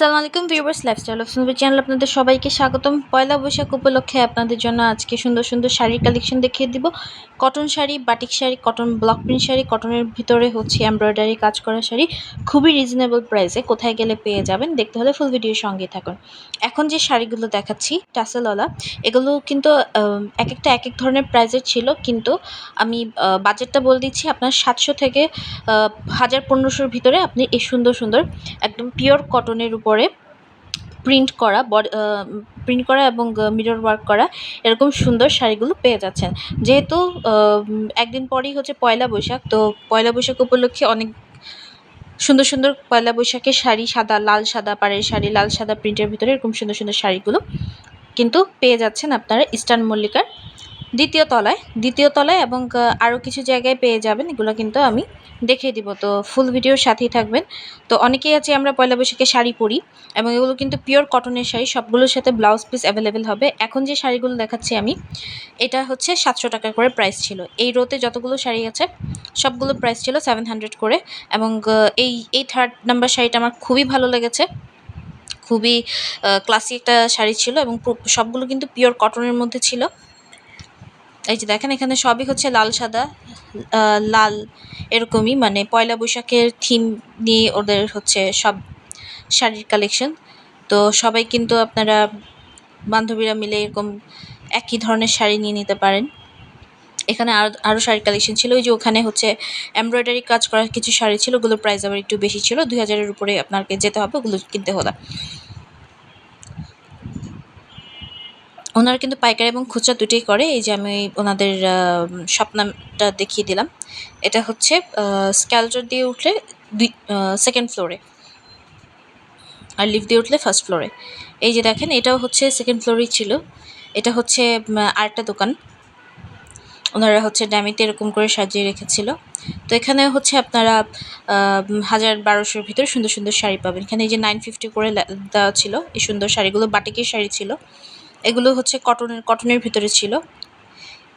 আসসালামু আলাইকুম viewers lifestyle of সুন্দর চ্যানেল আপনাদের সবাইকে স্বাগতম। পয়লা বৈশাখ উপলক্ষে আপনাদের জন্য আজকে সুন্দর সুন্দর শাড়ির কালেকশন দেখিয়ে দিব। Cotton sari batik sari cotton block print sari কটনের ভিতরে হচ্ছে এমব্রয়ডারি কাজ করা শাড়ি। খুবই রিজনেবল প্রাইসে কোথায় গেলে পেয়ে যাবেন দেখতে হলে ফুল ভিডিওর সঙ্গে থাকুন। এখন যে শাড়িগুলো দেখাচ্ছি, টাসেলওয়ালা, এগুলো কিন্তু এক একটা এক এক ধরনের প্রাইসের ছিল। কিন্তু আমি বাজেটটা বলে দিচ্ছি, আপনার সাতশো থেকে হাজার পনেরোশোর ভিতরে আপনি এই সুন্দর সুন্দর একদম পিওর কটনের উপরে প্রিন্ট করা বড প্রিন্ট করা এবং মিরর ওয়ার্ক করা এরকম সুন্দর শাড়িগুলো পেয়ে যাচ্ছেন। যেহেতু একদিন পরেই হচ্ছে পয়লা বৈশাখ, তো পয়লা বৈশাখ উপলক্ষে অনেক সুন্দর সুন্দর পয়লা বৈশাখের শাড়ি, সাদা, লাল সাদা পাড়ের শাড়ি, লাল সাদা প্রিন্টের ভিতরে এরকম সুন্দর সুন্দর শাড়িগুলো কিন্তু পেয়ে যাচ্ছেন আপনারা ইস্টার্ন মল্লিকার দ্বিতীয় তলায়। দ্বিতীয় তলায় এবং আরও কিছু জায়গায় পেয়ে যাবেন। এগুলো কিন্তু আমি দেখিয়ে দিব। তো ফুল ভিডিওর সাথেই থাকবেন। তো অনেকেই আছে, আমরা পয়লা বৈশাখে শাড়ি পরি এবং এগুলো কিন্তু পিওর কটনের শাড়ি। সবগুলোর সাথে ব্লাউজ পিস অ্যাভেলেবেল হবে। এখন যে শাড়িগুলো দেখাচ্ছি আমি, এটা হচ্ছে সাতশো টাকা করে প্রাইস ছিল। এই রোতে যতগুলো শাড়ি আছে, সবগুলো প্রাইস ছিল সেভেন হান্ড্রেড করে। এবং এই এই থার্ড নাম্বার শাড়িটা আমার খুবই ভালো লেগেছে। খুবই ক্লাসি একটা শাড়ি ছিল এবং সবগুলো কিন্তু পিওর কটনের মধ্যে ছিল। এই যে দেখেন, এখানে সবই হচ্ছে লাল, সাদা লাল এরকমই মানে পয়লা বৈশাখের থিম নিয়ে ওদের হচ্ছে সব শাড়ির কালেকশন তো সবাই কিন্তু আপনারা বান্ধবীরা মিলে এরকম একই ধরনের শাড়ি নিয়ে নিতে পারেন। এখানে আরও আরও শাড়ির কালেকশন ছিল। ওই যে ওখানে হচ্ছে এমব্রয়ডারি কাজ করা কিছু শাড়ি ছিল, ওগুলোর প্রাইস আবার একটু বেশি ছিল। দুই হাজারের উপরে আপনাকে যেতে হবে, ওগুলো কিনতে হলো। ওনারা কিন্তু পাইকারি এবং খুচরা দুটোই করে। এই যে আমি ওনাদের স্বপ্নটা দেখিয়ে দিলাম। এটা হচ্ছে স্ক্যালটার দিয়ে উঠলে দুই সেকেন্ড ফ্লোরে আর লিফট দিয়ে উঠলে ফার্স্ট ফ্লোরে এই যে দেখেন, এটাও হচ্ছে সেকেন্ড ফ্লোরেই ছিল। এটা হচ্ছে আরেকটা দোকান। ওনারা হচ্ছে ড্যামিতে এরকম করে সাজিয়ে রেখেছিল। তো এখানে হচ্ছে আপনারা হাজার বারোশোর ভিতরে সুন্দর সুন্দর শাড়ি পাবেন। এখানে এই যে নাইন ফিফটি করে দেওয়া ছিল, এই সুন্দর শাড়িগুলো, বাটিকের শাড়ি ছিল। এগুলো হচ্ছে কটনের কটনের ভিতরে ছিল।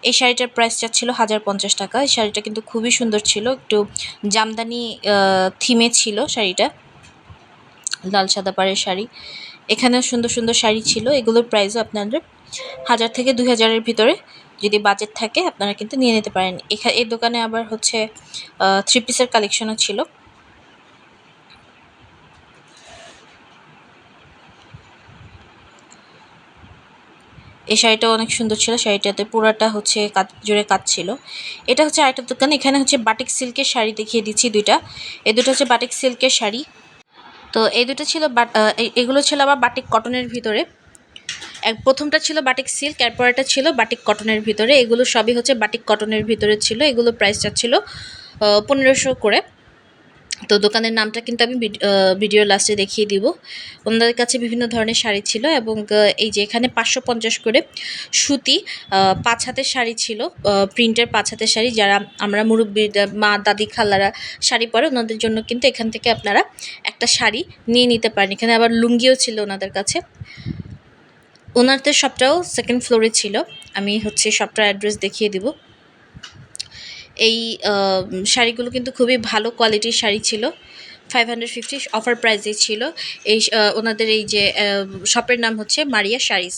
এই শাড়িটার প্রাইস ছিল হাজার পঞ্চাশ টাকা। এই শাড়িটা কিন্তু খুবই সুন্দর ছিল, একটু জামদানি থিমে ছিল শাড়িটা। লাল সাদা পাড়ের শাড়ি। এখানেও সুন্দর সুন্দর শাড়ি ছিল। এগুলোর প্রাইসও আপনাদের হাজার থেকে দুই হাজারের ভিতরে যদি বাজেট থাকে, আপনারা কিন্তু নিয়ে নিতে পারেন। এখানে এই দোকানে আবার হচ্ছে থ্রি পিসের কালেকশনও ছিল। এই শাড়িটা অনেক সুন্দর ছিল। শাড়িটাতে পুরাটা হচ্ছে কাজ জুড়ে কাজ ছিল। এটা হচ্ছে আরেকটা দোকান। এখানে হচ্ছে বাটিক সিল্কের শাড়ি দেখিয়ে দিচ্ছি দুইটা। এই দুটো হচ্ছে বাটিক সিল্কের শাড়ি। তো এই দুটো ছিল এগুলো ছিল আবার বাটিক কটনের ভিতরে। প্রথমটা ছিল বাটিক সিল্ক এরপর এটা ছিল বাটিক কটনের ভিতরে। এগুলো সবই হচ্ছে বাটিক কটনের ভিতরে ছিল। এগুলো প্রাইসটা ছিল পনেরোশো করে। তো দোকানের নামটা কিন্তু আমি ভিডিও লাস্টে দেখিয়ে দিব। ওনাদের কাছে বিভিন্ন ধরনের শাড়ি ছিল এবং এই যে এখানে পাঁচশো পঞ্চাশ করে সুতি পাঁচ হাতের শাড়ি ছিল প্রিন্টের পাঁচ হাতের শাড়ি। যারা আমরা মুরব্বী মা, দাদি, খালারা শাড়ি পরে, ওনাদের জন্য কিন্তু এখান থেকে আপনারা একটা শাড়ি নিয়ে নিতে পারেন। এখানে আবার লুঙ্গিও ছিল ওনাদের কাছে। ওনাদের শপটাও সেকেন্ড ফ্লোরে ছিল। আমি হচ্ছে শপটার অ্যাড্রেস দেখিয়ে দিব। এই শাড়িগুলো কিন্তু খুবই ভালো কোয়ালিটির শাড়ি ছিল। ফাইভ হান্ড্রেড ফিফটি অফার প্রাইসে ছিল। এই ওনাদের এই যে শপের নাম হচ্ছে মারিয়া শাড়িস।